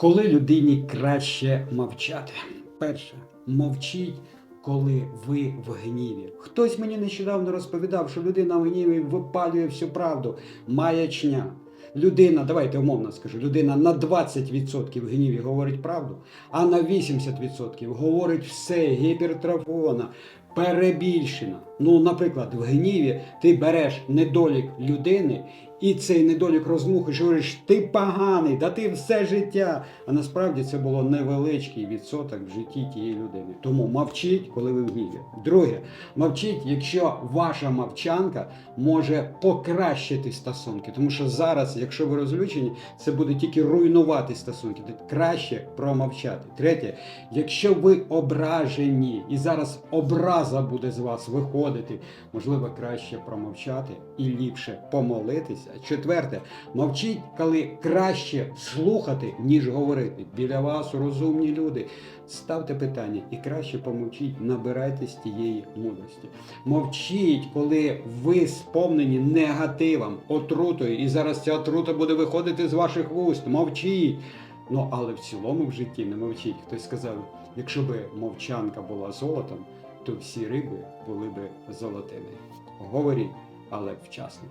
Коли людині краще мовчати? Перше, мовчіть, коли ви в гніві. Хтось мені нещодавно розповідав, що людина в гніві випалює всю правду. Маячня. Людина, давайте умовно скажу, людина на 20% в гніві говорить правду, а на 80% говорить все гіпертрофовано, перебільшено. Ну, наприклад, в гніві ти береш недолік людини і цей недолік розмухиш і говориш, ти поганий, да ти все життя. А насправді це було невеличкий відсоток в житті тієї людини. Тому мовчіть, коли ви в гніві. Друге, мовчіть, якщо ваша мовчанка може покращити стосунки. Тому що зараз, якщо ви розлючені, це буде тільки руйнувати стосунки. Краще промовчати. Третє, якщо ви ображені і зараз образа буде з вас виходити, можливо, краще промовчати і ліпше помолитися. Четверте, мовчіть, коли краще слухати, ніж говорити. Біля вас розумні люди. Ставте питання і краще помовчіть, набирайтесь тієї мудрості. Мовчіть, коли ви сповнені негативом, отрутою, і зараз ця отрута буде виходити з ваших вуст. Мовчіть. Ну, але в цілому в житті не мовчіть. Хтось сказав, якщо би мовчанка була золотом, то всі риби були би золотими. Говорі, але вчасно.